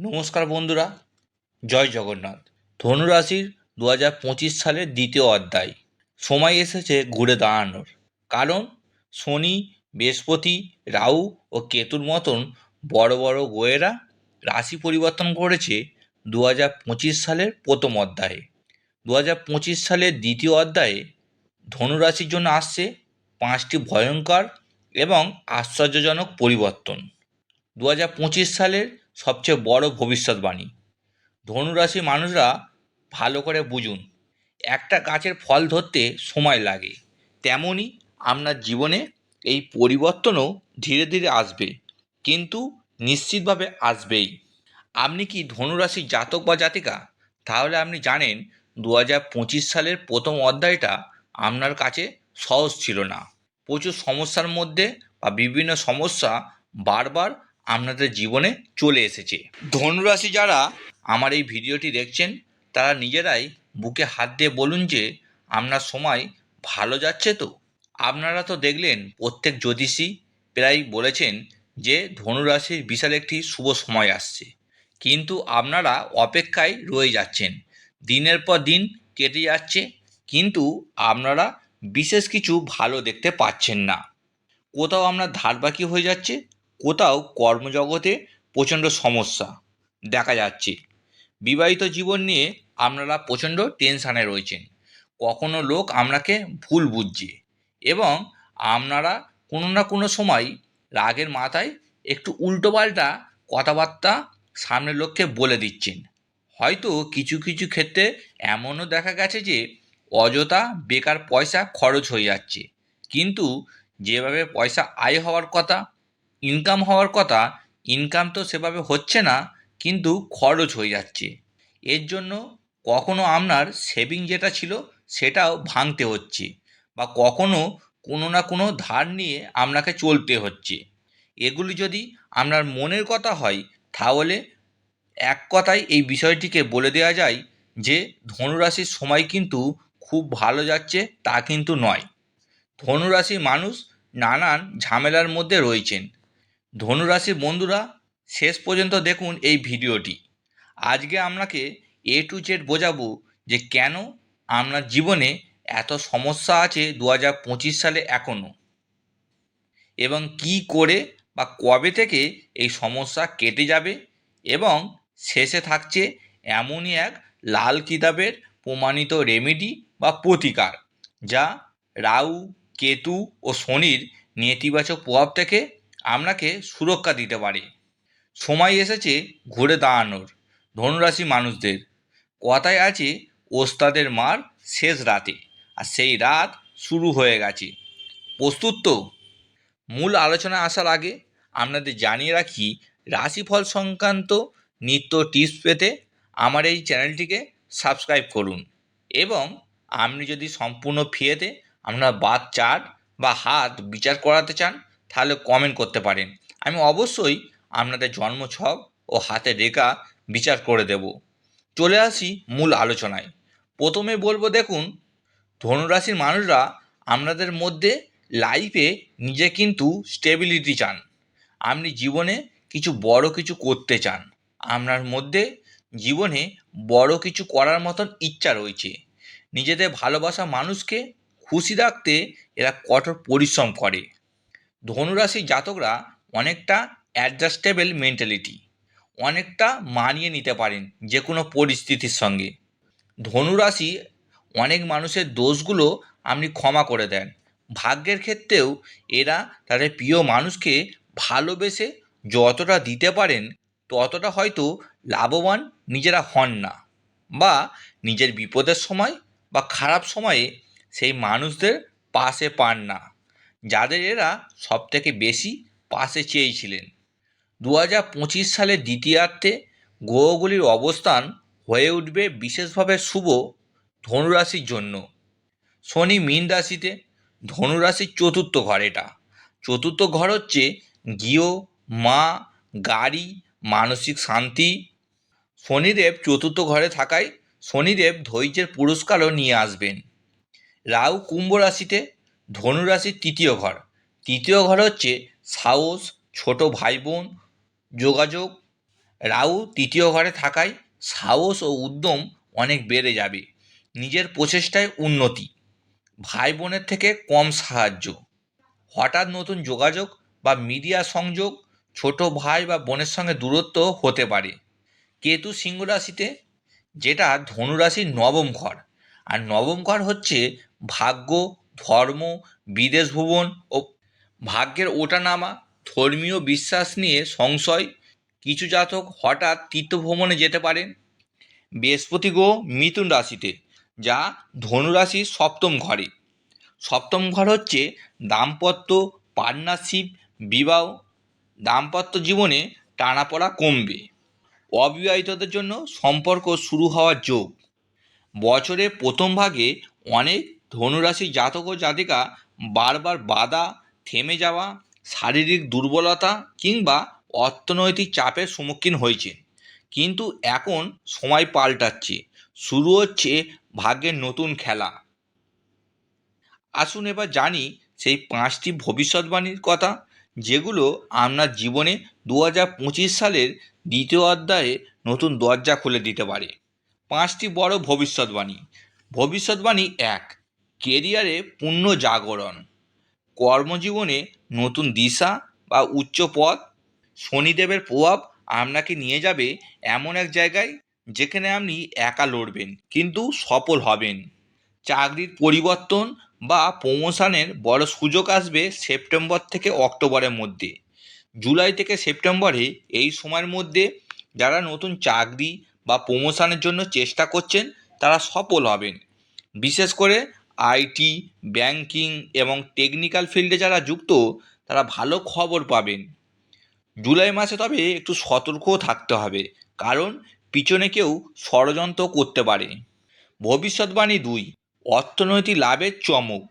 নমস্কার বন্ধুরা, জয় জগন্নাথ। ধনুরাশির দু হাজার পঁচিশ সালের দ্বিতীয় অধ্যায়। সময় এসেছে ঘুরে দাঁড়ানোর। কারণ শনি, বৃহস্পতি, রাহু ও কেতুর মতন বড় বড় গোয়েরা রাশি পরিবর্তন করেছে দু হাজার পঁচিশ সালের প্রথম অধ্যায়ে। দু হাজার পঁচিশ সালের দ্বিতীয় অধ্যায়ে ধনুরাশির জন্য আসছে পাঁচটি ভয়ঙ্কর এবং আশ্চর্যজনক পরিবর্তন। দু হাজার পঁচিশ সালের সবচেয়ে বড় ভবিষ্যৎবাণী। ধনুরাশি মানুষরা ভালো করে বুঝুন, একটা গাছের ফল ধরতে সময় লাগে। তেমনই আপনার জীবনে এই পরিবর্তনও ধীরে ধীরে আসবে, কিন্তু নিশ্চিতভাবে আসবেই। আপনি কি ধনুরাশির জাতক বা জাতিকা? তাহলে আপনি জানেন দু হাজার পঁচিশ সালের প্রথম অধ্যায়টা আপনার কাছে সহজ ছিল না। প্রচুর সমস্যার মধ্যে বা বিভিন্ন সমস্যা বারবার আপনাদের জীবনে চলে এসেছে। ধনুরাশি যারা আমার এই ভিডিওটি দেখছেন, তারা নিজেরাই বুকে হাত দিয়ে বলুন যে, আপনার সময় ভালো যাচ্ছে তো? আপনারা তো দেখলেন, প্রত্যেক জ্যোতিষী প্রায় বলেছেন যে, ধনুরাশির বিশাল একটি শুভ সময় আসছে। কিন্তু আপনারা অপেক্ষায় রয়ে যাচ্ছেন। দিনের পর দিন কেটে যাচ্ছে, কিন্তু আপনারা বিশেষ কিছু ভালো দেখতে পাচ্ছেন না। কোথাও আপনার ধার বাকি হয়ে যাচ্ছে কোথাও কর্মজগতে প্রচণ্ড সমস্যা দেখা যাচ্ছে। বিবাহিত জীবন নিয়ে আপনারা প্রচণ্ড টেনশানে রয়েছেন। কখনো লোক আপনাকে ভুল বুঝছে এবং আপনারা কোনো না কোনো সময় রাগের মাথায় একটু উল্টোপাল্টা কথাবার্তা সামনের লোককে বলে দিচ্ছেন। হয়তো কিছু কিছু ক্ষেত্রে এমনও দেখা গেছে যে, অযথা বেকার পয়সা খরচ হয়ে যাচ্ছে। কিন্তু যেভাবে পয়সা আয় হওয়ার কথা ইনকাম হওয়ার কথা ইনকাম তো সেভাবে হচ্ছে না, কিন্তু খরচ হয়ে যাচ্ছে। এর জন্য কখনো আপনার সেভিং যেটা ছিল, সেটাও ভাঙতে হচ্ছে বা কখনো কোনো না কোনো ধার নিয়ে আপনাকে চলতে হচ্ছে। এগুলি যদি আপনার মনের কথা হয়, তাহলে এক কথায় এই বিষয়টিকে বলে দেওয়া যায় যে, ধনুরাশির সময় কিন্তু খুব ভালো যাচ্ছে, তা কিন্তু নয়। ধনুরাশির মানুষ নানান ঝামেলার মধ্যে রয়েছেন। ধনুরাশির বন্ধুরা, শেষ পর্যন্ত দেখুন এই ভিডিওটি। আজকে আপনাকে এ টু জেড বোঝাবো যে কেন আপনার জীবনে এত সমস্যা আছে দু হাজার পঁচিশ সালে এখনও এবং কি করে বা কবে থেকে এই সমস্যা কেটে যাবে এবং শেষে থাকছে এমনই এক লাল কিতাবের প্রমাণিত রেমেডি বা প্রতিকার যা রাহু, কেতু ও শনির নেতিবাচক প্রভাব থেকে আপনাকে সুরক্ষা দিতে পারে। সময় এসেছে ঘুরে দাঁড়ানোর, ধনুরাশি মানুষদের। কথায় আছে, ওস্তাদের মার শেষ রাতে, আর সেই রাত শুরু হয়ে গেছে। প্রস্তুত তো? মূল আলোচনা আসার আগে আপনাদের জানিয়ে রাখি, রাশিফল সংক্রান্ত নিত্য টিপস পেতে আমার এই চ্যানেলটিকে সাবস্ক্রাইব করুন। এবং আপনি যদি সম্পূর্ণ ফ্রিতে আপনার বাদ চার্ট বা হাত বিচার করাতে চান তাহলে কমেন্ট করতে পারেন। আমি অবশ্যই আপনাদের জন্মছক ও হাতের রেখা বিচার করে দেব। চলে আসি মূল আলোচনায়। প্রথমে বলব দেখুন, ধনুরাশির মানুষরা আপনাদের মধ্যে লাইফে নিজে কিন্তু স্টেবিলিটি চান। আপনি জীবনে কিছু বড় কিছু করতে চান। আপনার মধ্যে জীবনে বড় কিছু করার মতন ইচ্ছা রয়েছে। নিজেদের ভালোবাসা মানুষকে খুশি রাখতে এরা কঠোর পরিশ্রম করে। ধনুরাশির জাতকরা অনেকটা অ্যাডজাস্টেবল মেন্টালিটি অনেকটা মানিয়ে নিতে পারেন যে কোনো পরিস্থিতির সঙ্গে। ধনুরাশি অনেক মানুষের দোষগুলো আপনি ক্ষমা করে দেন। ভাগ্যের ক্ষেত্রেও এরা তাদের প্রিয় মানুষকে ভালোবেসে যতটা দিতে পারেন, ততটা হয়তো লাভবান নিজেরা হন না বা নিজের বিপদের সময় বা খারাপ সময়ে সেই মানুষদের পাশে পান না। যাদের এরা সবথেকে বেশি পাশে চেয়েছিলেন। দু হাজার পঁচিশ সালের দ্বিতীয়ার্ধে গ্রহগুলির অবস্থান হয়ে উঠবে বিশেষভাবে শুভ ধনুরাশির জন্য। শনি মীন রাশিতে, ধনুরাশির চতুর্থ ঘর এটা। চতুর্থ ঘর হচ্ছে গৃহ, মা, গাড়ি, মানসিক শান্তি। শনিদেব চতুর্থ ঘরে থাকায় শনিদেব ধৈর্যের পুরস্কারও নিয়ে আসবেন। রাহু কুম্ভ রাশিতে ধনুরাশির তৃতীয় ঘর। তৃতীয় ঘর হচ্ছে সাহস, ছোট ভাই বোন যোগাযোগ। রাহু তৃতীয় ঘরে থাকায় সাহস ও উদ্যম অনেক বেড়ে যাবে। নিজের প্রচেষ্টায় উন্নতি। ভাই বোনের থেকে কম সাহায্য। হঠাৎ নতুন যোগাযোগ বা মিডিয়া সংযোগ ছোট ভাই বা বোনের সঙ্গে দূরত্ব হতে পারে। কেতু সিংহ রাশিতে, যেটা ধনুরাশির নবম ঘর। আর নবম ঘর হচ্ছে ভাগ্য ধর্ম, বিদেশ ভ্রমণ ও ভাগ্যের ওঠানামা, ধর্মীয় বিশ্বাস নিয়ে সংশয়, কিছু জাতক হঠাৎ তীর্থভ্রমণে যেতে পারেন। বৃহস্পতি গ্রহ মিথুন রাশিতে, যা ধনুরাশির সপ্তম ঘরে। সপ্তম ঘর হচ্ছে দাম্পত্য পার্টনারশিপ বিবাহ। দাম্পত্য জীবনে টানাপড়া কমবে। অবিবাহিতদের জন্য সম্পর্ক শুরু হওয়ার যোগ। বছরের প্রথম ভাগে অনেক ধনুরাশি জাতক ও জাতিকা বারবার বাধা, থেমে যাওয়া, শারীরিক দুর্বলতা কিংবা অর্থনৈতিক চাপের সম্মুখীন হয়েছে। কিন্তু এখন সময় পাল্টাচ্ছে, শুরু হচ্ছে ভাগ্যের নতুন খেলা। আসুন এবার জানি সেই পাঁচটি ভবিষ্যৎবাণীর কথা, যেগুলো আপনার জীবনে দু হাজার পঁচিশ সালের দ্বিতীয় অধ্যায়ে নতুন দরজা খুলে দিতে পারে। পাঁচটি বড় ভবিষ্যৎবাণী। ভবিষ্যৎবাণী এক কেরিয়ারে পূর্ণ জাগরণ। কর্মজীবনে নতুন দিশা বা উচ্চ পদ শনিদেবের প্রভাব আপনাকে নিয়ে যাবে এমন এক জায়গায় যেখানে আপনি একা লড়বেন, কিন্তু সফল হবেন। চাকরির পরিবর্তন বা প্রমোশনের বড় সুযোগ আসবে সেপ্টেম্বর থেকে অক্টোবরের মধ্যে। জুলাই থেকে সেপ্টেম্বরে এই সময়ের মধ্যে যারা নতুন চাকরি বা প্রমোশনের জন্য চেষ্টা করছেন, তারা সফল হবেন। বিশেষ করে আইটি, ব্যাংকিং এবং টেকনিক্যাল ফিল্ডে যারা যুক্ত, তারা ভালো খবর পাবেন। জুলাই মাসে তবে একটু সতর্কও থাকতে হবে, কারণ পিছনে কেউ ষড়যন্ত্র করতে পারে। ভবিষ্যৎবাণী দুই, অর্থনৈতিক লাভের চমক।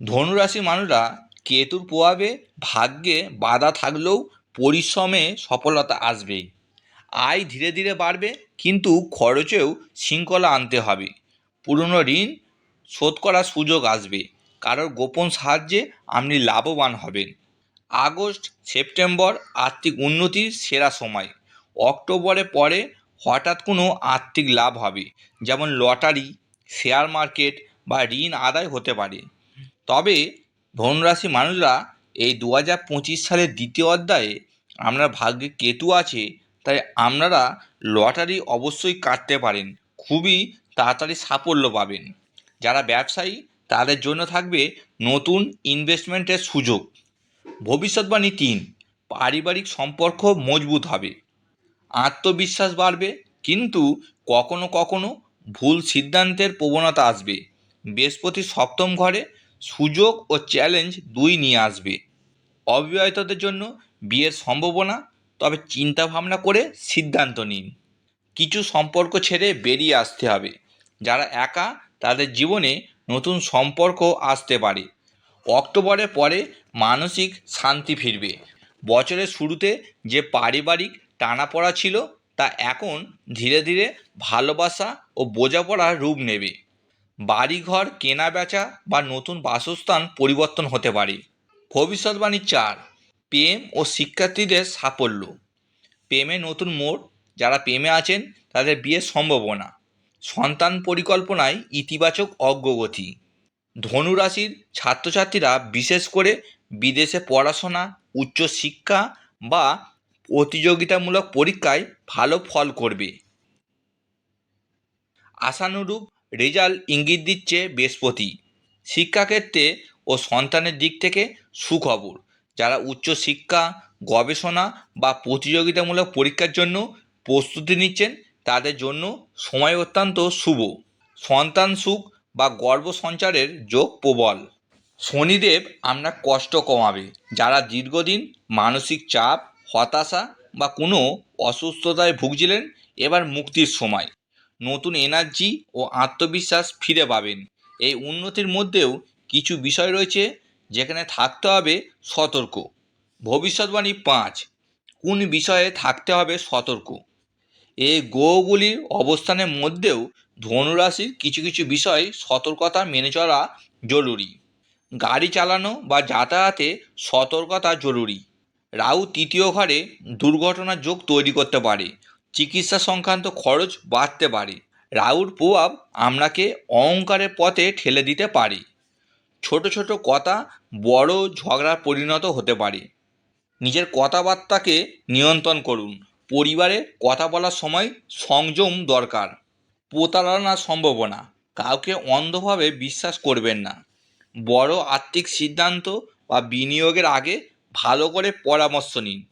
ধনুরাশি মানুষরা কেতুর প্রভাবে ভাগ্যে বাধা থাকলেও পরিশ্রমে সফলতা আসবে। আয় ধীরে ধীরে বাড়বে, কিন্তু খরচেও শৃঙ্খলা আনতে হবে। পুরনো ঋণ শোধ করার সুযোগ আসবে। কারোর গোপন সাহায্যে আপনি লাভবান হবেন। আগস্ট, সেপ্টেম্বর আর্থিক উন্নতির সেরা সময়। অক্টোবরে পরে হঠাৎ কোনো আর্থিক লাভ হবে, যেমন লটারি, শেয়ার মার্কেট বা ঋণ আদায় হতে পারে। তবে ধনুরাশি মানুষরা এই দু হাজার পঁচিশ সালের দ্বিতীয় অধ্যায়ে আপনার ভাগ্যে কেতু আছে, তাই আপনারা লটারি অবশ্যই কাটতে পারেন। খুবই তাড়াতাড়ি সাফল্য পাবেন। যারা ব্যবসায়ী, তাদের জন্য থাকবে নতুন ইনভেস্টমেন্টের সুযোগ। ভবিষ্যৎবাণী তিন, পারিবারিক সম্পর্ক মজবুত হবে। আত্মবিশ্বাস বাড়বে, কিন্তু কখনো কখনো ভুল সিদ্ধান্তের প্রবণতা আসবে। বৃহস্পতি সপ্তম ঘরে সুযোগ ও চ্যালেঞ্জ দুই নিয়ে আসবে। অবিবাহিতদের জন্য বিয়ের সম্ভাবনা, তবে চিন্তা ভাবনা করে সিদ্ধান্ত নিন। কিছু সম্পর্ক ছেড়ে বেরিয়ে আসতে হবে। যারা একা তাদের জীবনে নতুন সম্পর্ক আসতে পারে। অক্টোবরের পরে মানসিক শান্তি ফিরবে। বছরের শুরুতে যে পারিবারিক টানাপড়া ছিল, তা এখন ধীরে ধীরে ভালোবাসা ও বোঝাপড়ার রূপ নেবে। বাড়িঘর কেনা বেচা বা নতুন বাসস্থান পরিবর্তন হতে পারে। ভবিষ্যৎবাণী চার, প্রেম ও শিক্ষার্থীদের সাফল্য। প্রেমে নতুন মোড়, যারা প্রেমে আছেন, তাদের বিয়ের সম্ভাবনা। সন্তান পরিকল্পনায় ইতিবাচক অগ্রগতি। ধনুরাশির ছাত্রছাত্রীরা বিশেষ করে বিদেশে পড়াশোনা উচ্চশিক্ষা বা প্রতিযোগিতামূলক পরীক্ষায় ভালো ফল করবে। আশানুরূপ রেজাল্ট ইঙ্গিত দিচ্ছে বৃহস্পতি। শিক্ষাক্ষেত্রে ও সন্তানের দিক থেকে সুখবর। যারা উচ্চশিক্ষা গবেষণা বা প্রতিযোগিতামূলক পরীক্ষার জন্য প্রস্তুতি নিচ্ছেন তাদের জন্য সময় অত্যন্ত শুভ। সন্তান সুখ বা গর্ব সঞ্চারের যোগ প্রবল। শনিদেব আপনার কষ্ট কমাবে, যারা দীর্ঘদিন মানসিক চাপ, হতাশা বা কোনো অসুস্থতায় ভুগছিলেন, এবার মুক্তির সময়। নতুন এনার্জি ও আত্মবিশ্বাস ফিরে পাবেন। এই উন্নতির মধ্যেও কিছু বিষয় রয়েছে যেখানে থাকতে হবে সতর্ক। ভবিষ্যৎবাণী পাঁচ, কোন বিষয়ে থাকতে হবে সতর্ক? এই গ্রহগুলির অবস্থানের মধ্যেও ধনুরাশির কিছু কিছু বিষয় সতর্কতা মেনে চলা জরুরি। গাড়ি চালানো বা যাতায়াতে সতর্কতা জরুরি। রাহু তৃতীয় ঘরে দুর্ঘটনার যোগ তৈরি করতে পারে। চিকিৎসা সংক্রান্ত খরচ বাড়তে পারে। রাহুর প্রভাব আপনাকে অহংকারের পথে ঠেলে দিতে পারে। ছোট ছোট কথা বড় ঝগড়ার পরিণত হতে পারে। নিজের কথাবার্তাকে নিয়ন্ত্রণ করুন। পরিবারে কথা বলার সময় সংযম দরকার। প্রতারণার সম্ভাবনা। কাউকে অন্ধভাবে বিশ্বাস করবেন না। বড় আর্থিক সিদ্ধান্ত বা বিনিয়োগের আগে ভালো করে পরামর্শ নিন।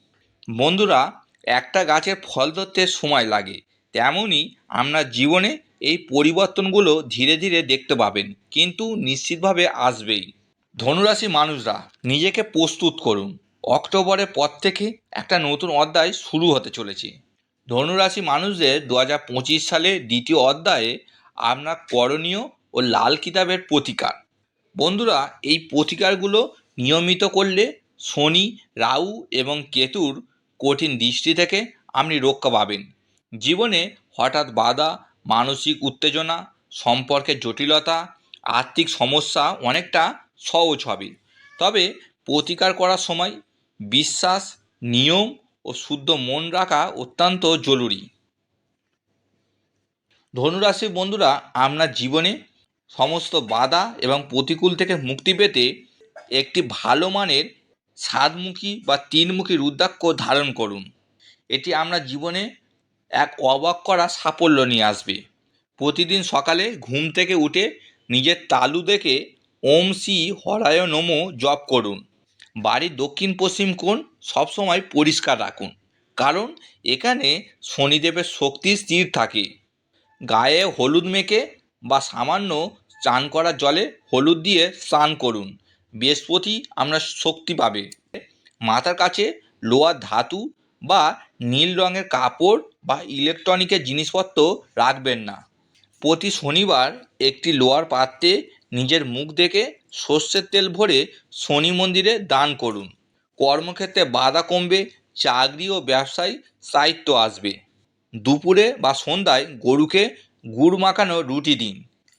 বন্ধুরা, একটা গাছের ফল ধরতে সময় লাগে। তেমনই আপনার জীবনে এই পরিবর্তনগুলো ধীরে ধীরে দেখতে পাবেন, কিন্তু নিশ্চিতভাবে আসবেই। ধনুরাশি মানুষরা, নিজেকে প্রস্তুত করুন। অক্টোবরের পর থেকে একটা নতুন অধ্যায় শুরু হতে চলেছে। ধনুরাশি মানুষদের দু হাজার পঁচিশ সালে দ্বিতীয় অধ্যায়ে আপনার করণীয় ও লাল কিতাবের প্রতিকার। বন্ধুরা, এই প্রতিকারগুলো নিয়মিত করলে শনি, রাহু এবং কেতুর কঠিন দৃষ্টি থেকে আপনি রক্ষা পাবেন। জীবনে হঠাৎ বাধা, মানসিক উত্তেজনা সম্পর্কের জটিলতা, আর্থিক সমস্যা অনেকটা সহজ হবে। তবে প্রতিকার করার সময় বিশ্বাস, নিয়ম ও শুদ্ধ মন রাখা অত্যন্ত জরুরি। ধনুরাশির বন্ধুরা আপনার জীবনে সমস্ত বাধা এবং প্রতিকূল থেকে মুক্তি পেতে একটি ভালো মানের সাতমুখী বা তিনমুখী রুদ্রাক্ষ ধারণ করুন। এটি আপনার জীবনে এক অবাক করা সাফল্য নিয়ে আসবে। প্রতিদিন সকালে ঘুম থেকে উঠে নিজের তালু দেখে ওম শ্রী হরায় নমো জপ করুন। বাড়ির দক্ষিণ পশ্চিম কোণ সবসময় পরিষ্কার রাখুন। কারণ এখানে শনিদেবের শক্তি স্থির থাকে। গায়ে হলুদ মেখে বা সামান্য চান করা জলে হলুদ দিয়ে স্নান করুন। বৃহস্পতি আমরা শক্তি পাবে। মাথার কাছে লোহার ধাতু বা নীল রঙের কাপড় বা ইলেকট্রনিকের জিনিসপত্র রাখবেন না। প্রতি শনিবার একটি লোহার পাত্রে নিজের মুখ দেখে সর্ষের তেল ভরে শনি মন্দিরে দান করুন। কর্মক্ষেত্রে বাধা কমবে, চাকরি ও ব্যবসায় স্থায়িত্ব আসবে। দুপুরে বা সন্ধ্যায় গরুকে গুড় মাখানো রুটি দিন।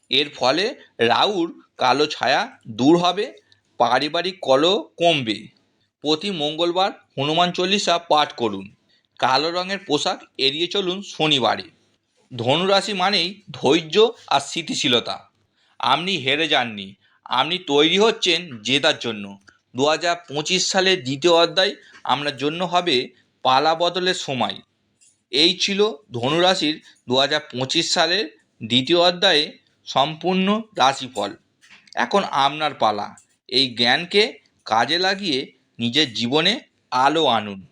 এর ফলে রাউর কালো ছায়া দূর হবে, পারিবারিক কলহ কমবে। প্রতি মঙ্গলবার হনুমান চল্লিশা পাঠ করুন। কালো রঙের পোশাক এড়িয়ে চলুন শনিবারে। ধনুরাশি মানেই ধৈর্য আর স্থিতিশীলতা। আপনি হেরে যাননি। আপনি তৈরি হচ্ছেন জেতার জন্য। দু হাজার পঁচিশ সালের দ্বিতীয় অধ্যায় আপনার জন্য হবে পালা বদলের সময়। এই ছিল ধনুরাশির দু হাজার পঁচিশ সালের দ্বিতীয় অধ্যায়ে সম্পূর্ণ রাশিফল। এখন আপনার পালা। এই জ্ঞানকে কাজে লাগিয়ে নিজের জীবনে আলো আনুন।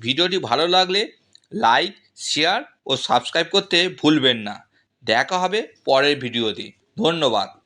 ভিডিওটি ভালো লাগলে লাইক, শেয়ার ও সাবস্ক্রাইব করতে ভুলবেন না। দেখা হবে পরের ভিডিওতে। ধন্যবাদ।